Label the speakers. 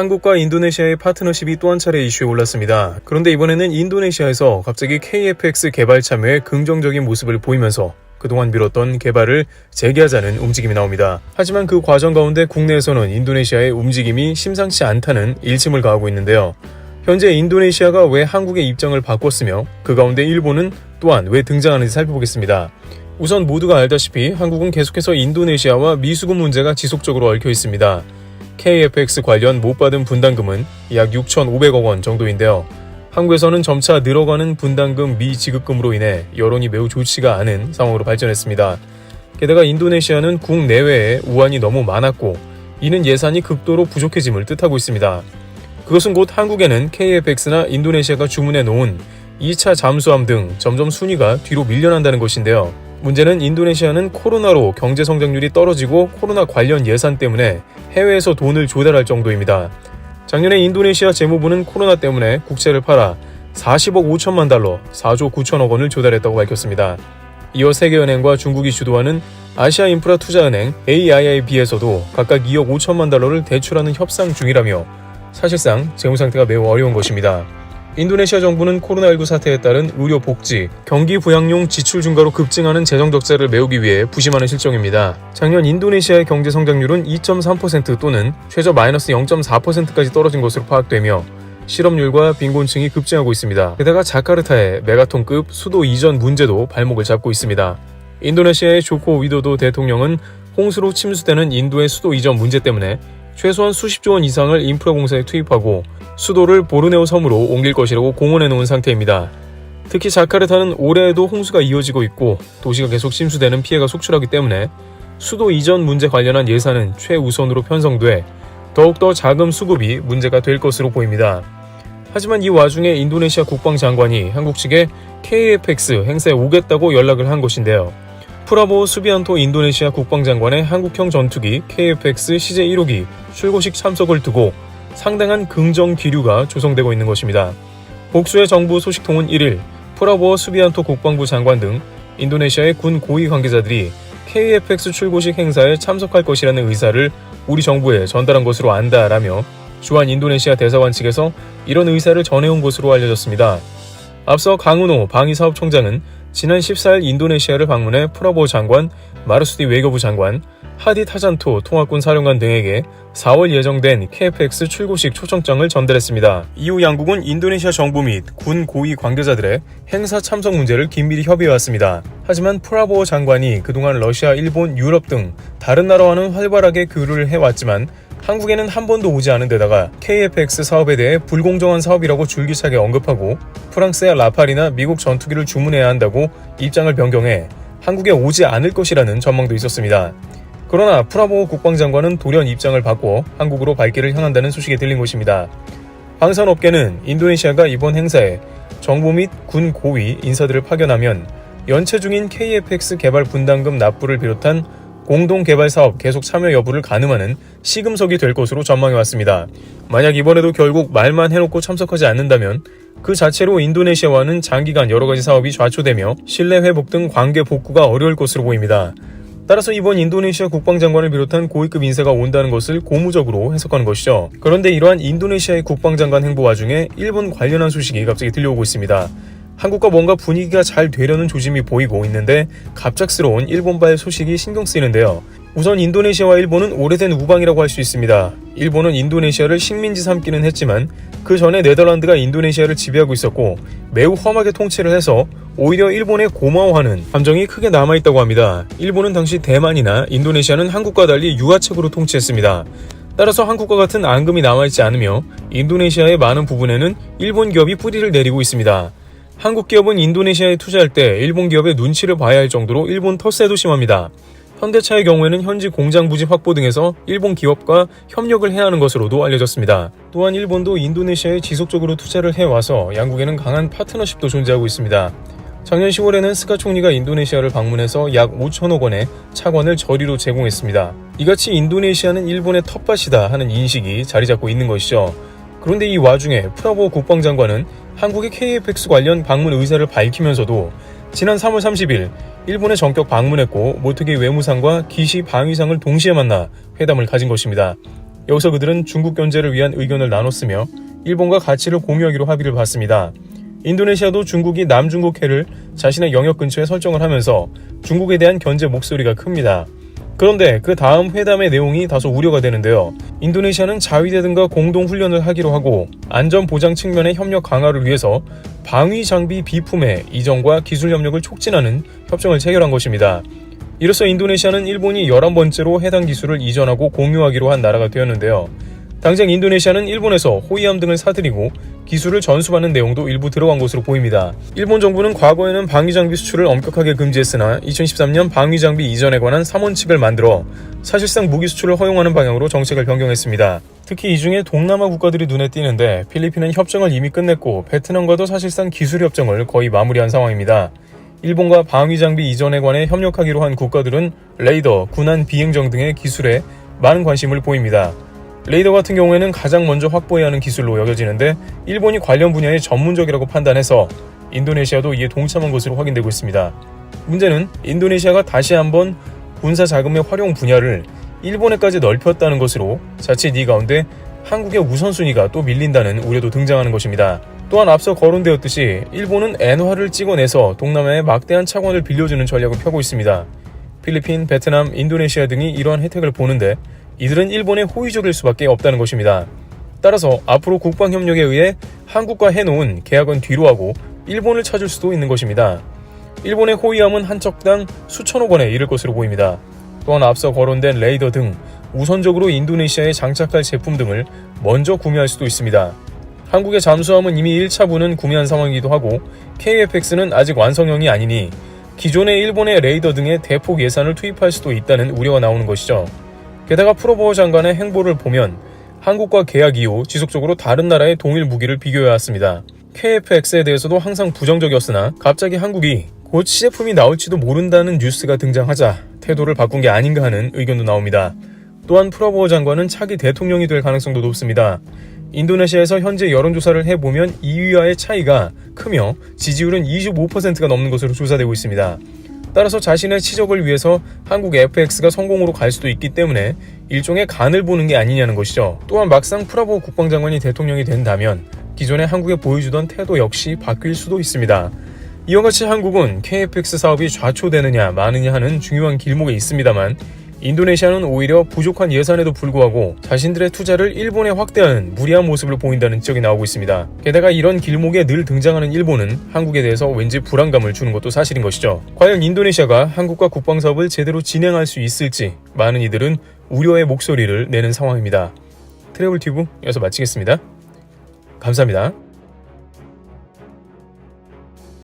Speaker 1: 한국과 인도네시아의 파트너십이 또 한 차례 이슈에 올랐습니다. 그런데 이번에는 인도네시아에서 갑자기 KFX 개발 참여에 긍정적인 모습을 보이면서 그동안 미뤘던 개발을 재개하자는 움직임이 나옵니다. 하지만 그 과정 가운데 국내에서는 인도네시아의 움직임이 심상치 않다는 일침을 가하고 있는데요. 현재 인도네시아가 왜 한국의 입장을 바꿨으며 그 가운데 일본은 또한 왜 등장하는지 살펴보겠습니다. 우선 모두가 알다시피 한국은 계속해서 인도네시아와 미수금 문제가 지속적으로 얽혀 있습니다. KFX 관련 못 받은 분담금은 약 6,500억 원 정도인데요. 한국에서는 점차 늘어가는 분담금 미지급금으로 인해 여론이 매우 좋지가 않은 상황으로 발전했습니다. 게다가 인도네시아는 국내외에 우환이 너무 많았고 이는 예산이 극도로 부족해짐을 뜻하고 있습니다. 그것은 곧 한국에는 KFX나 인도네시아가 주문해 놓은 2차 잠수함 등 점점 순위가 뒤로 밀려난다는 것인데요. 문제는 인도네시아는 코로나로 경제 성장률이 떨어지고 코로나 관련 예산 때문에 해외에서 돈을 조달할 정도입니다. 작년에 인도네시아 재무부는 코로나 때문에 국채를 팔아 40억 5천만 달러, 4조 9천억 원을 조달했다고 밝혔습니다. 이어 세계은행과 중국이 주도하는 아시아 인프라 투자은행 AIIB에서도 각각 2억 5천만 달러를 대출하는 협상 중이라며 사실상 재무 상태가 매우 어려운 것입니다. 인도네시아 정부는 코로나19 사태에 따른 의료 복지, 경기 부양용 지출 증가로 급증하는 재정 적자를 메우기 위해 부심하는 실정입니다. 작년 인도네시아의 경제 성장률은 2.3% 또는 최저 마이너스 0.4%까지 떨어진 것으로 파악되며 실업률과 빈곤층이 급증하고 있습니다. 게다가 자카르타의 메가톤급 수도 이전 문제도 발목을 잡고 있습니다. 인도네시아의 조코 위도도 대통령은 홍수로 침수되는 인도의 수도 이전 문제 때문에 최소한 수십조 원 이상을 인프라 공사에 투입하고 수도를 보르네오 섬으로 옮길 것이라고 공언해 놓은 상태입니다. 특히 자카르타는 올해에도 홍수가 이어지고 있고 도시가 계속 침수되는 피해가 속출하기 때문에 수도 이전 문제 관련한 예산은 최우선으로 편성돼 더욱더 자금 수급이 문제가 될 것으로 보입니다. 하지만 이 와중에 인도네시아 국방장관이 한국 측에 KFX 행사에 오겠다고 연락을 한 것인데요. 프라보 수비안토 인도네시아 국방장관의 한국형 전투기 KFX CJ1호기 출고식 참석을 두고 상당한 긍정 기류가 조성되고 있는 것입니다. 복수의 정부 소식통은 1일 프라보 수비안토 국방부 장관 등 인도네시아의 군 고위 관계자들이 KFX 출고식 행사에 참석할 것이라는 의사를 우리 정부에 전달한 것으로 안다라며 주한 인도네시아 대사관 측에서 이런 의사를 전해온 것으로 알려졌습니다. 앞서 강은호 방위사업총장은 지난 14일 인도네시아를 방문해 프라보 장관, 마르수디 외교부 장관, 하디 타잔토 통합군 사령관 등에게 4월 예정된 KFX 출고식 초청장을 전달했습니다. 이후 양국은 인도네시아 정부 및 군 고위 관계자들의 행사 참석 문제를 긴밀히 협의해왔습니다. 하지만 프라보 장관이 그동안 러시아, 일본, 유럽 등 다른 나라와는 활발하게 교류를 해왔지만 한국에는 한 번도 오지 않은 데다가 KFX 사업에 대해 불공정한 사업이라고 줄기차게 언급하고 프랑스의 라팔이나 미국 전투기를 주문해야 한다고 입장을 변경해 한국에 오지 않을 것이라는 전망도 있었습니다. 그러나 프라보 국방장관은 돌연 입장을 바꿔 한국으로 발길을 향한다는 소식이 들린 것입니다. 방산업계는 인도네시아가 이번 행사에 정부 및 군 고위 인사들을 파견하면 연체 중인 KFX 개발 분담금 납부를 비롯한 공동 개발 사업 계속 참여 여부를 가늠하는 시금석이 될 것으로 전망해 왔습니다. 만약 이번에도 결국 말만 해놓고 참석하지 않는다면 그 자체로 인도네시아와는 장기간 여러 가지 사업이 좌초되며 신뢰 회복 등 관계 복구가 어려울 것으로 보입니다. 따라서 이번 인도네시아 국방장관을 비롯한 고위급 인사가 온다는 것을 고무적으로 해석하는 것이죠. 그런데 이러한 인도네시아의 국방장관 행보 와중에 일본 관련한 소식이 갑자기 들려오고 있습니다. 한국과 뭔가 분위기가 잘 되려는 조짐이 보이고 있는데 갑작스러운 일본발 소식이 신경 쓰이는데요. 우선 인도네시아와 일본은 오래된 우방이라고 할 수 있습니다. 일본은 인도네시아를 식민지 삼기는 했지만 그 전에 네덜란드가 인도네시아를 지배하고 있었고 매우 험하게 통치를 해서 오히려 일본에 고마워하는 감정이 크게 남아있다고 합니다. 일본은 당시 대만이나 인도네시아는 한국과 달리 유화책으로 통치했습니다. 따라서 한국과 같은 앙금이 남아있지 않으며 인도네시아의 많은 부분에는 일본 기업이 뿌리를 내리고 있습니다. 한국 기업은 인도네시아에 투자할 때 일본 기업의 눈치를 봐야 할 정도로 일본 텃세도 심합니다. 현대차의 경우에는 현지 공장 부지 확보 등에서 일본 기업과 협력을 해야 하는 것으로도 알려졌습니다. 또한 일본도 인도네시아에 지속적으로 투자를 해와서 양국에는 강한 파트너십도 존재하고 있습니다. 작년 10월에는 스가 총리가 인도네시아를 방문해서 약 5천억 원의 차관을 저리로 제공했습니다. 이같이 인도네시아는 일본의 텃밭이다 하는 인식이 자리 잡고 있는 것이죠. 그런데 이 와중에 프라보 국방장관은 한국의 KFX 관련 방문 의사를 밝히면서도 지난 3월 30일 일본에 전격 방문했고 모토기 외무상과 기시 방위상을 동시에 만나 회담을 가진 것입니다. 여기서 그들은 중국 견제를 위한 의견을 나눴으며 일본과 가치를 공유하기로 합의를 봤습니다. 인도네시아도 중국이 남중국해를 자신의 영역 근처에 설정을 하면서 중국에 대한 견제 목소리가 큽니다. 그런데 그 다음 회담의 내용이 다소 우려가 되는데요. 인도네시아는 자위대 등과 공동 훈련을 하기로 하고 안전 보장 측면의 협력 강화를 위해서 방위 장비 비품의 이전과 기술 협력을 촉진하는 협정을 체결한 것입니다. 이로써 인도네시아는 일본이 11번째로 해당 기술을 이전하고 공유하기로 한 나라가 되었는데요. 당장 인도네시아는 일본에서 호위함 등을 사들이고 기술을 전수받는 내용도 일부 들어간 것으로 보입니다. 일본 정부는 과거에는 방위장비 수출을 엄격하게 금지했으나 2013년 방위장비 이전에 관한 3원칙을 만들어 사실상 무기 수출을 허용하는 방향으로 정책을 변경했습니다. 특히 이 중에 동남아 국가들이 눈에 띄는데 필리핀은 협정을 이미 끝냈고 베트남과도 사실상 기술 협정을 거의 마무리한 상황입니다. 일본과 방위장비 이전에 관해 협력하기로 한 국가들은 레이더, 군안 비행정 등의 기술에 많은 관심을 보입니다. 레이더 같은 경우에는 가장 먼저 확보해야 하는 기술로 여겨지는데 일본이 관련 분야에 전문적이라고 판단해서 인도네시아도 이에 동참한 것으로 확인되고 있습니다. 문제는 인도네시아가 다시 한번 군사 자금의 활용 분야를 일본에까지 넓혔다는 것으로 자칫 이 가운데 한국의 우선순위가 또 밀린다는 우려도 등장하는 것입니다. 또한 앞서 거론되었듯이 일본은 엔화를 찍어내서 동남아에 막대한 차관을 빌려주는 전략을 펴고 있습니다. 필리핀, 베트남, 인도네시아 등이 이러한 혜택을 보는데 이들은 일본의 호의적일 수밖에 없다는 것입니다. 따라서 앞으로 국방협력에 의해 한국과 해놓은 계약은 뒤로 하고 일본을 찾을 수도 있는 것입니다. 일본의 호위함은 한 척당 수천억 원에 이를 것으로 보입니다. 또한 앞서 거론된 레이더 등 우선적으로 인도네시아에 장착할 제품 등을 먼저 구매할 수도 있습니다. 한국의 잠수함은 이미 1차분은 구매한 상황이기도 하고 KFX는 아직 완성형이 아니니 기존의 일본의 레이더 등의 대폭 예산을 투입할 수도 있다는 우려가 나오는 것이죠. 게다가 프로보어 장관의 행보를 보면 한국과 계약 이후 지속적으로 다른 나라의 동일 무기를 비교해 왔습니다. KFX에 대해서도 항상 부정적이었으나 갑자기 한국이 곧 시제품이 나올지도 모른다는 뉴스가 등장하자 태도를 바꾼 게 아닌가 하는 의견도 나옵니다. 또한 프로보어 장관은 차기 대통령이 될 가능성도 높습니다. 인도네시아에서 현재 여론조사를 해보면 2위와의 차이가 크며 지지율은 25%가 넘는 것으로 조사되고 있습니다. 따라서 자신의 치적을 위해서 한국 FX가 성공으로 갈 수도 있기 때문에 일종의 간을 보는 게 아니냐는 것이죠. 또한 막상 프라보 국방장관이 대통령이 된다면 기존에 한국에 보여주던 태도 역시 바뀔 수도 있습니다. 이와 같이 한국은 KFX 사업이 좌초되느냐 마느냐 하는 중요한 길목에 있습니다만 인도네시아는 오히려 부족한 예산에도 불구하고 자신들의 투자를 일본에 확대하는 무리한 모습을 보인다는 지적이 나오고 있습니다. 게다가 이런 길목에 늘 등장하는 일본은 한국에 대해서 왠지 불안감을 주는 것도 사실인 것이죠. 과연 인도네시아가 한국과 국방사업을 제대로 진행할 수 있을지 많은 이들은 우려의 목소리를 내는 상황입니다. 트래블 튜브 여기서 마치겠습니다. 감사합니다.